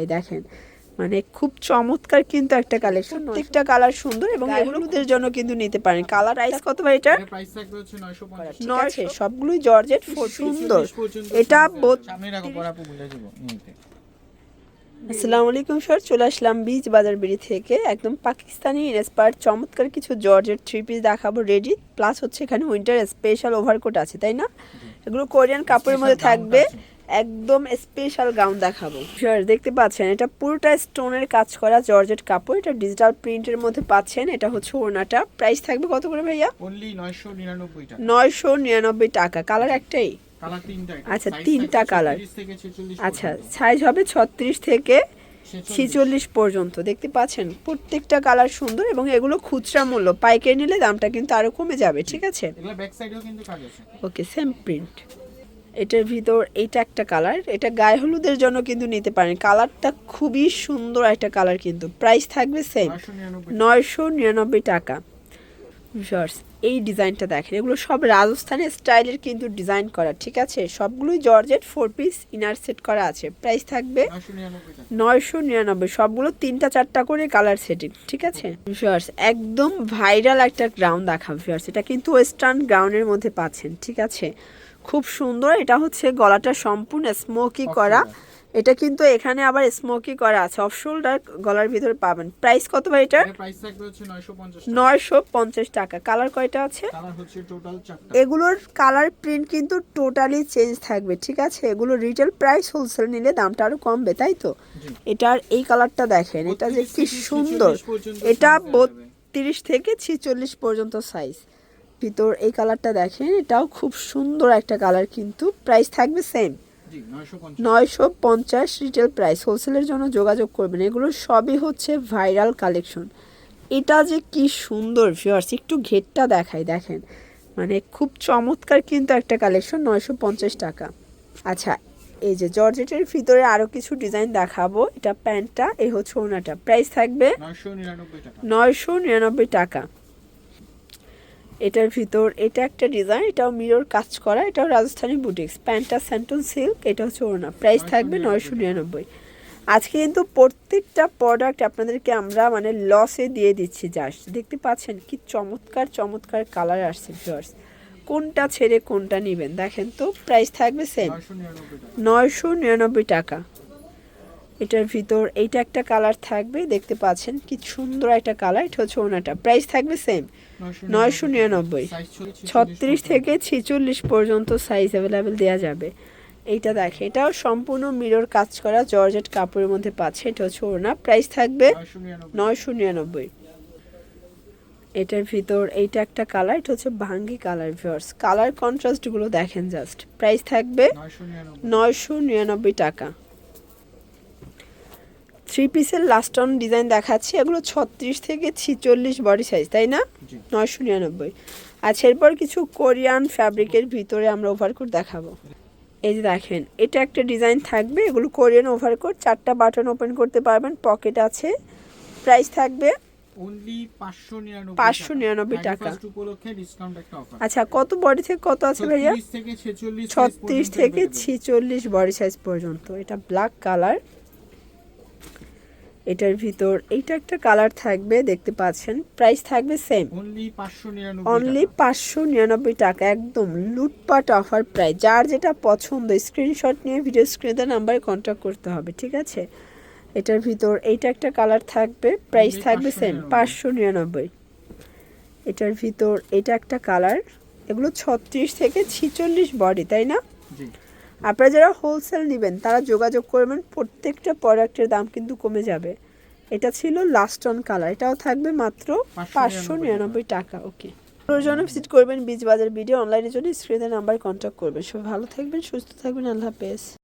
এই দেখেন মানে খুব চমৎকার কিন্তু একটা কালেকশন প্রত্যেকটা কালার সুন্দর এবং এগুলোদের জন্য কিন্তু নিতে পারেন। কালার প্রাইস কত ভাই এটা এর প্রাইস থাকবে হচ্ছে 950 ঠিক আছে। সবগুলোই জর্জেট সুন্দর। এটা বোধ সামনে রাখো পরে আপু ভুলে যাব আসসালামু আলাইকুম স্যার চলে আসলাম বীজ বাজার বিড়ি থেকে। একদম পাকিস্তানি ইন্সপায়ার চমৎকার কিছু জর্জেট থ্রি পিস দেখাবো রেডি প্লাস হচ্ছে এখানে উইন্টার স্পেশাল ওভারকোট আছে তাই না? এগুলো কোরিয়ান কাপড়ের মধ্যে থাকবে। একদম স্পেশাল গাউন দেখাবো। দেখতে পাচ্ছেন এটা পুরোটা স্টোনের কাজ করা জর্জেট কাপড়। এটা ডিজিটাল প্রিন্টের মধ্যে পাচ্ছেন এটা হচ্ছে ওড়নাটা। প্রাইস থাকবে কত করে ভাইয়া? অনলি 999 টাকা। নয়শো নিরানব্বই টাকা। কালার একটাই? আচ্ছা, তিনটা থাকবে colour। 36 থেকে 46 আচ্ছা সাইজ হবে ছত্রিশ থেকে 46 ছিচল্লিশ পর্যন্ত। দেখতে পাচ্ছেন প্রত্যেকটা কালার সুন্দর এবং এগুলো খুচরা মূল্য। পাইকারি নিলে দামটা কিন্তু আরও কমে যাবে ঠিক আছে? ওকে সেম প্রিন্ট এটার ভিতর এটা একটা কালার এটা গায়ে হলুদের জন্য কিন্তু নিতে পারেন। কালারটা খুবই সুন্দর একটা কালার কিন্তু। প্রাইস থাকবে সেম নয়শো নিরানব্বই টাকা। ভিউয়ার্স এই ডিজাইনটা দেখেন। এগুলো সব রাজস্থানি স্টাইলের কিন্তু ডিজাইন করা, ঠিক আছে? সবগুলোই georgette four piece inner set করা আছে। প্রাইস থাকবে নয়শো নিরানব্বই। সবগুলো তিনটা, চারটা করে কালার সেটিং ঠিক আছে? ভিউয়ার্স একদম ভাইরাল একটা গ্রাউন্ড দেখা ভিউয়ার্স এটা কিন্তু ওয়েস্টার্ন গ্রাউন্ডের মধ্যে পাচ্ছেন, ঠিক আছে? খুব সুন্দর। এটা হচ্ছে গলাটা সম্পূর্ণ স্মোকি করা। এটা কিন্তু এখানে আবার স্মোকি করা আছে। অফ শোল্ডার গলার ভিতরে পাবেন। প্রাইস কত ভাই এটা প্রাইস থাকবে হচ্ছে 950 টাকা। নয়শো পঞ্চাশ টাকা। কালার কয়টা আছে? কালার হচ্ছে টোটাল এগুলোর কালার প্রিন্ট কিন্তু টোটালি চেঞ্জ থাকবে ঠিক আছে? এগুলো রিটেল প্রাইস হোলসেল নিলে দামটা আরও কমবে তাই তো। এটার এই কালারটা দেখেন এটা যে 32 কি সুন্দর। এটা size দেওয়া যাবে। বত্রিশ থেকে ছিচল্লিশ পর্যন্ত সাইজ ভিতর এই কালারটা দেখেন এটাও খুব সুন্দর একটা কালার কিন্তু। প্রাইস থাকবে সেম জি 950 নয়শো পঞ্চাশ। রিটেল প্রাইস হোলসেলের জন্য যোগাযোগ করবেন। এগুলো সবই হচ্ছে ভাইরাল কালেকশন এটা যে কি সুন্দর ভিউয়ার্স একটু ঘেরটা দেখাই দেখেন। মানে খুব চমৎকার কিন্তু একটা কালেকশন নয়শো পঞ্চাশ টাকা। আচ্ছা এই যে জর্জেটের ভিতরে আরও কিছু ডিজাইন দেখাবো। এটা প্যান্টটা এই হচ্ছে ওনাটা। প্রাইস থাকবে নয়শো নিরানব্বই টাকা। এটার ভিতর এটা একটা ডিজাইন এটাও মিরর কাজ করা এটাও রাজস্থানী বুটিক্স প্যান্টটা স্যান্টন সিল্ক এটা হচ্ছে ওড়না। প্রাইস থাকবে নয়শো নিরানব্বই। আজকে কিন্তু প্রত্যেকটা প্রোডাক্ট আপনাদেরকে আমরা মানে লসে দিয়ে দিচ্ছি জাস্ট দেখতে পাচ্ছেন কি চমৎকার চমৎকার কালার আসছে ভিউয়ার্স কোনটা ছেড়ে কোনটা নেবেন? দেখেন তো প্রাইস থাকবে সেম নয়শো নিরানব্বই টাকা। এটার ভিতর এইটা একটা কালার থাকবে দেখতে পাচ্ছেন কি সুন্দর একটা কালার এটা হচ্ছে ওনাটা। প্রাইস থাকবে সেম নয়শো নিরানব্বই। ছত্রিশ থেকে ছিচল্লিশ পর্যন্ত সাইজ অ্যাভেলেবেল দেওয়া যাবে। এইটা দেখে এটাও সম্পূর্ণ মিরর কাজ করা জর্জেট কাপড়ের মধ্যে পাচ্ছে এটা হচ্ছে ওড়না। প্রাইস থাকবে নয়শো নিরানব্বই। এটার ভিতর এইটা একটা কালার এটা হচ্ছে ভাঙ্গি কালার ভিউয়ার্স কালার কন্ট্রাস্টগুলো দেখেন জাস্ট প্রাইস থাকবে নয়শো নিরানব্বই টাকা। থ্রি পিসের লাস্ট অন ডিজাইন দেখাচ্ছি। এগুলো ছত্রিশ থেকে ছিচল্লিশ বডি সাইজ তাই না? নয়শো নিরানব্বই। আচ্ছা এরপর কিছু কোরিয়ান ফ্যাব্রিকের ভিতরে আমরা ওভারকোট দেখাবো। এই যে দেখেন এটা একটা ডিজাইন থাকবে এগুলো কোরিয়ান ওভারকোট চারটা বাটন ওপেন করতে পারবেন পকেট আছে। প্রাইস থাকবে 599 599 টাকা। আচ্ছা কত বডি থেকে কত আছে ভাইয়া? 36 থেকে 46 ছত্রিশ থেকে ছিচল্লিশ বডি সাইজ পর্যন্ত। এটা ব্ল্যাক কালার এটার ভিতর এইটা একটা কালার থাকবে দেখতে পাচ্ছেন। প্রাইস থাকবে সেম অনলি 599 অনলি পাঁচশো নিরানব্বই টাকা একদম লুটপাট অফার প্রাইস যার যেটা পছন্দ স্ক্রিনশট নিয়ে ভিডিও স্ক্রিনে নাম্বারে কন্ট্যাক্ট করতে হবে ঠিক আছে? এটার ভিতর এইটা একটা কালার থাকবে প্রাইস থাকবে সেম পাঁচশো নিরানব্বই। এটার ভিতর এটা একটা কালার এগুলো ছত্রিশ থেকে ছিচল্লিশ বডি তাই না? জি। আপনারা যারা হোলসেল নেবেন তারা যোগাযোগ করবেন প্রত্যেকটা প্রোডাক্টের দাম কিন্তু কমে যাবে। এটা ছিল লাস্ট অন কালার এটাও থাকবে মাত্র পাঁচশো নিরানব্বই টাকা। ওকে প্রয়োজনে ভিজিট করবেন বীজ বাজার ভিডিও অনলাইনের জন্য স্ক্রিনের নাম্বার কন্ট্যাক্ট করবেন। সবাই ভালো থাকবেন সুস্থ থাকবেন আল্লাহ হাফেজ।